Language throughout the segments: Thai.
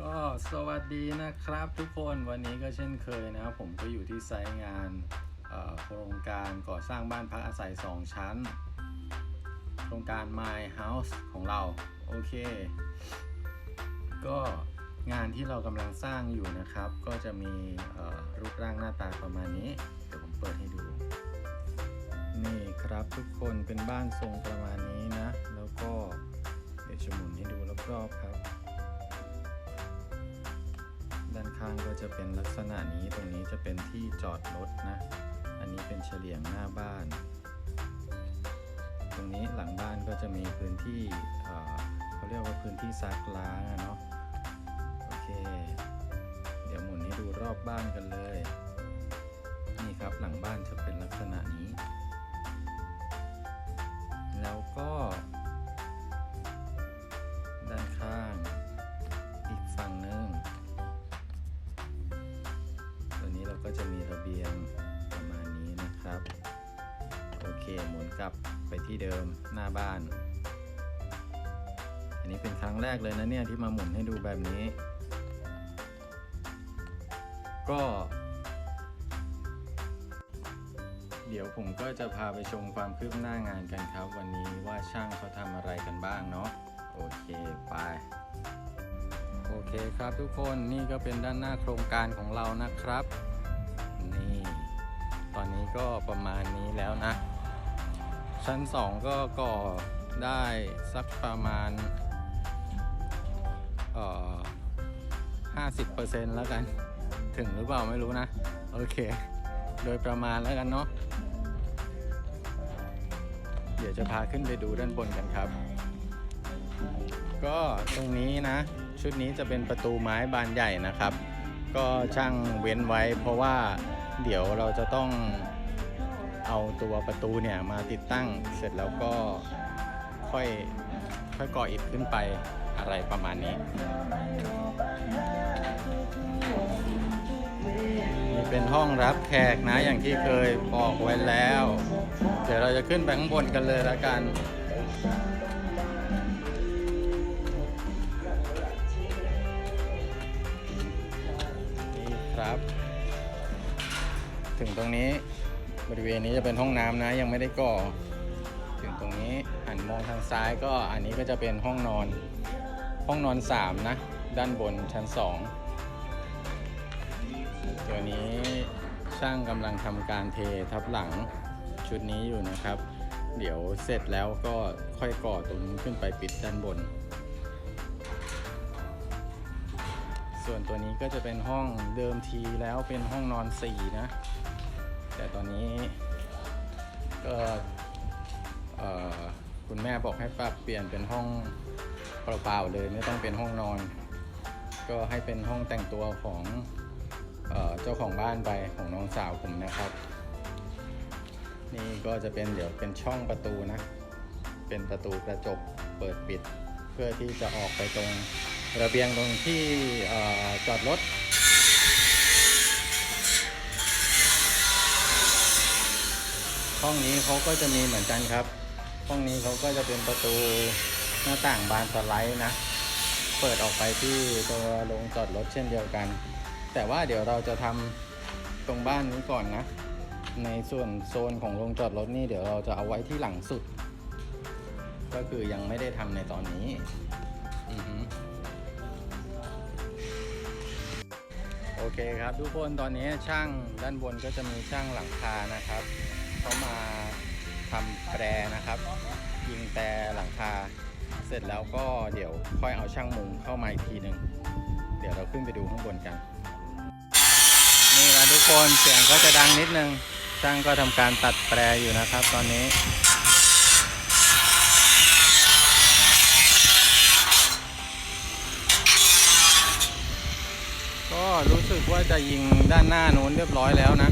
ก็สวัสดีนะครับทุกคนวันนี้ก็เช่นเคยนะครับผมก็อยู่ที่ไซต์งานโครงการก่อสร้างบ้านพักอาศัย 2 ชั้น โครงการ My House ของเรา โอเค ก็งานที่เรากำลังสร้างอยู่นะครับ ก็จะมีรูปร่างหน้าตาประมาณนี้ เดี๋ยวผมเปิดให้ดู นี่ครับทุกคนเป็นบ้านทรงประมาณนี้นะ แล้วก็เดี๋ยวจะหมุนให้ดูรอบๆครับ ด้านข้างก็จะเป็นลักษณะนี้ตรงนี้จะเป็นที่จอดรถนะ อันนี้เป็นเฉลียงหน้าบ้าน ตรงนี้หลังบ้านก็จะมีพื้นที่เเขาเรียกว่าพื้นที่ซักล้างอะเนาะโอเค เดี๋ยวหมุนให้ดูรอบบ้านกันเลย นี่ครับหลังบ้านจะเป็นลักษณะนี้ หมุนกลับไปที่เดิมหน้าบ้าน อันนี้เป็นครั้งแรกเลยนะเนี่ยที่มาหมุนให้ดูแบบนี้ ก็ เดี๋ยวผมก็จะพาไปชมความคืบหน้างานกันครับ วันนี้ว่าช่างเขาทำอะไรกันบ้างเนาะโอเคไปโอเคครับทุกคนนี่ก็เป็นด้านหน้าโครงการของเรานะครับ นี่ ตอนนี้ก็ประมาณนี้แล้วนะ ชั้น 2 ก็ก่อได้สักประมาณเอ่อ50%แล้วกัน ถึงหรือเปล่าไม่รู้นะ โอเค โดยประมาณแล้วกันเนาะเดี๋ยวจะพาขึ้นไปดูด้านบนกันครับ ก็ตรงนี้นะ ชุดนี้จะเป็นประตูไม้บานใหญ่นะครับ ก็ช่างเว้นไว้เพราะว่าเดี๋ยวเราจะต้อง เอาตัวประตูเนี่ยมาติดตั้งเสร็จแล้วก็ค่อยค่อยก่ออิฐขึ้นไปอะไรประมาณนี้ นี่เป็นห้องรับแขกนะอย่างที่เคยบอกไว้แล้ว เดี๋ยวเราจะขึ้นไปข้างบนกันเลยแล้วกันนี่ครับ ถึงตรงนี้ บริเวณนี้จะเป็นห้องน้ำนะ ยังไม่ได้ก่อ ถึงตรงนี้หันมองทางซ้ายก็อันนี้ก็จะเป็นห้องนอน ห้องนอน 3 นะ ด้านบนชั้น 2 ตัวนี้ช่างกำลังทำการเททับหลังชุดนี้อยู่นะครับ เดี๋ยวเสร็จแล้วก็ค่อยก่อตรงนี้ขึ้นไปปิดด้านบน ส่วนตัวนี้ก็จะเป็นห้องเดิมทีแล้วเป็นห้องนอน 4 นะ แต่ตอนนี้ ก็คุณแม่บอกให้ปรับเปลี่ยนเป็นห้องเปล่าๆเลยไม่ต้องเป็นห้องนอน ก็ให้เป็นห้องแต่งตัวของเออเจ้าของบ้านไปของน้องสาวผมนะครับ นี่ก็จะเป็นเดี๋ยวเป็นช่องประตูนะ เป็นประตูกระจกเปิดปิด เพื่อที่จะออกไปตรงระเบียงตรงที่ออจอดรถ ห้องนี้เขาก็จะมีเหมือนกันครับ ห้องนี้เขาก็จะเป็นประตูหน้าต่างบานสไลด์นะ เปิดออกไปที่ตัวโรงจอดรถเช่นเดียวกัน แต่ว่าเดี๋ยวเราจะทำตรงบ้านนี้ก่อนนะ ในส่วนโซนของโรงจอดรถนี่เดี๋ยวเราจะเอาไว้ที่หลังสุด ก็คือยังไม่ได้ทำในตอนนี้อโอเคครับทุกคนตอนนี้ช่างด้านบนก็จะมีช่างหลังคานะครับ เขามาทำแปรนะครับ ยิงแต่หลังคา เสร็จแล้วก็เดี๋ยวค่อยเอาช่างมุงเข้ามาอีกทีหนึ่งเดี๋ยวเราขึ้นไปดูข้างบนกัน นี่นะทุกคนเสียงก็จะดังนิดนึงช่างก็ทำการตัดแปรอยู่นะครับ ตอนนี้ก็รู้สึกว่าจะยิงด้านหน้านู้นเรียบร้อยแล้วนะ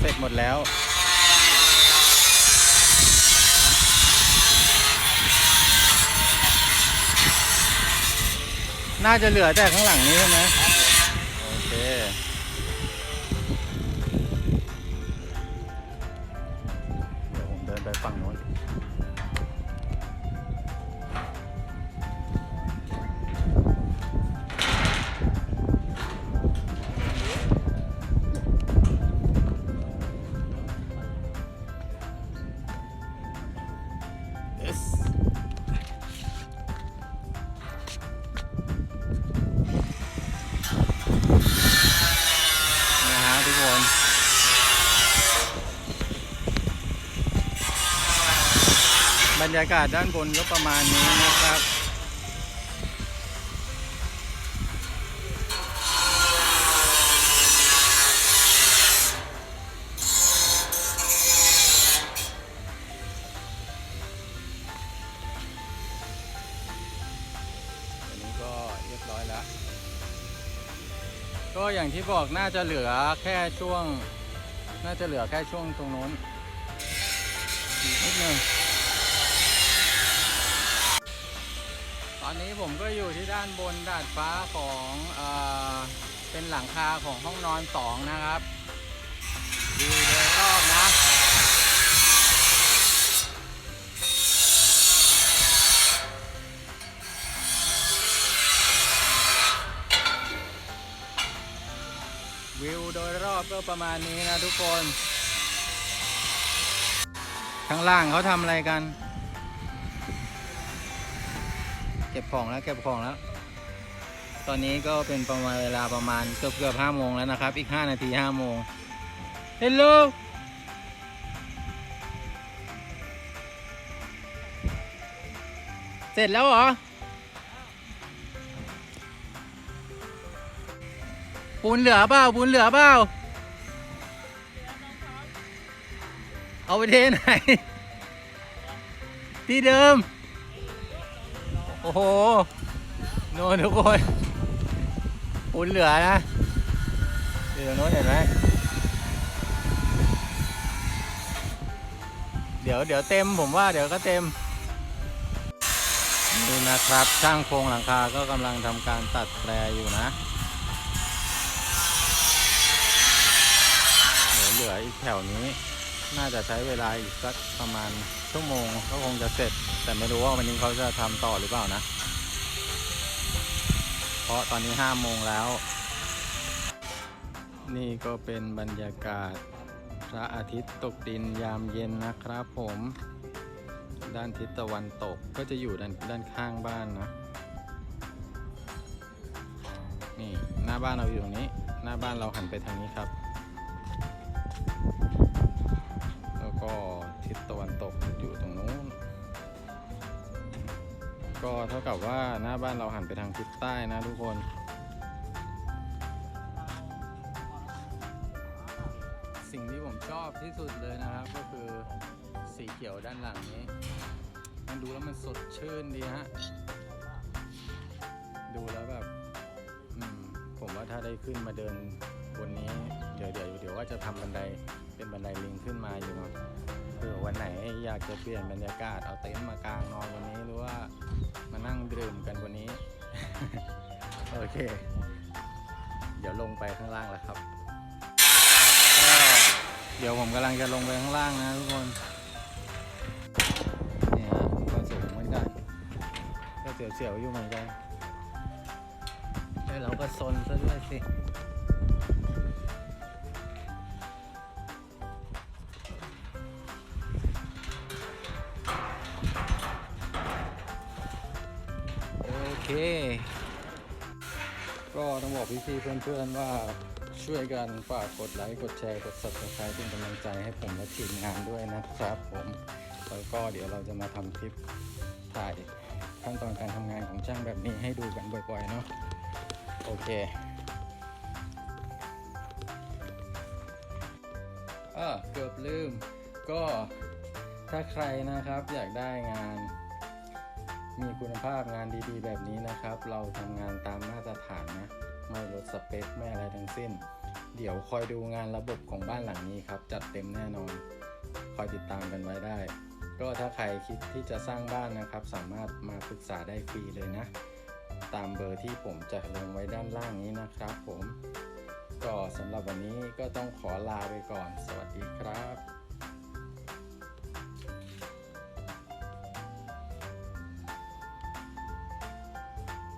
เสร็จหมดแล้ว น่าจะเหลือแต่ข้างหลังนี้ใช่ไหมโอเค รยากาศด้านบนก็ประมาณนี้นะครับอันนี้ก็เรียบร้อยแล้วก็อย่างที่บอกน่าจะเหลือแค่ช่วง น่าจะเหลือแค่ช่วงตรงนู้นนิดนึง อนนี้ผมก็อยู่ที่ด้านบนดาดฟ้าของเออเป็นหลังคาของห้องนอนสองนะครับวิวโดยรอบนะวิวโดยรอบก็ประมาณนี้นะทุกคน ข้างล่างเขาทำอะไรกัน ก็บของแล้วเก็บของแล้ว ตอนนี้ก็เป็นประมาณเวลาประมาณเกือบเกือบห้าโมงแล้วนะครับ อีกห้านาทีห้าโมงเฮลโลเสร็จแล้วเหรอ ปูนเหลือเปล่าปูนเหลือเปล่าเอาไปเทไหน ที่เดิม อ้โหโน่นทุกคนปูนเหลือนะเดี๋ยวโน้นเห็นไหมเดี๋ยวเดี๋ยวเต็มผมว่าเดี๋ยวก็เต็มนี่นะครับช่างโครงหลังคาก็กำลังทำการตัดแปรอยู่นะเดี๋ยวเหลืออีกแถวนี้ น่าจะใช้เวลาอีกสักประมาณชั่วโมงก็คงจะเสร็จ แต่ไม่รู้ว่าวันนี้เขาจะทำต่อหรือเปล่านะ เพราะตอนนี้ห้าโมงแล้ว นี่ก็เป็นบรรยากาศพระอาทิตย์ตกดินยามเย็นนะครับผม ด้านทิศตะวันตกก็จะอยู่ด้านด้านข้างบ้านนะ นี่หน้าบ้านเราอยู่ตรงนี้ หน้าบ้านเราหันไปทางนี้ครับ แล้วก็ทิศตะวันตกอยู่ตรงนู้น ก็เท่ากับว่าหน้าบ้านเราหันไปทางทิศใต้นะทุกคนสิ่งที่ผมชอบที่สุดเลยนะครับ ก็คือสีเขียวด้านหลังนี้ มันดูแล้วมันสดชื่นดีฮะ ดูแล้วแบบผมว่าถ้าได้ขึ้นมาเดินบนนี้ เดี๋ยวเดี๋ยวเดี๋ยวว่าจะทำบันไดเป็นบันไดลิงขึ้นมาอยู่เนาะ เผื่อวันไหนอยากจะเปลี่ยนบรรยากาศเอาเต็นท์มากางนอนวันนี้หรือว่ามานั่งดื่มกันวันนี้ โอเค เดี๋ยวลงไปข้างล่างแล้วครับก็เดี๋ยวผมกำลังจะลงไปข้างล่างนะทุกคนเนี่ยก็สูงเหมือนกันก็เสียวๆอยู่เหมือนกันแล้วเราก็ซนซะด้วยสิ พี่ๆเพื่อนๆว่าช่วยกันฝากกดไลค์กดแชร์กด subscribe เป็นกำลังใจให้ผมและทีมงานด้วยนะครับ ผมแล้วก็เดี๋ยวเราจะมาทำคลิปถ่ายขั้นตอนการทำงานของช่างแบบนี้ให้ดูกันบ่อยๆเนาะโอเคเออเกือบลืม ก็ถ้าใครนะครับอยากได้งานมีคุณภาพงานดีๆ แบบนี้นะครับ เราทำงานตามมาตรฐานนะ ไม่ลดสเปคไม่อะไรทั้งสิ้น เดี๋ยวคอยดูงานระบบของบ้านหลังนี้ครับ จัดเต็มแน่นอน คอยติดตามกันไว้ได้ ก็ถ้าใครคิดที่จะสร้างบ้านนะครับ สามารถมาปรึกษาได้ฟรีเลยนะ ตามเบอร์ที่ผมจะลงไว้ด้านล่างนี้นะครับผม ก็สำหรับวันนี้ก็ต้องขอลาไปก่อน สวัสดีครับ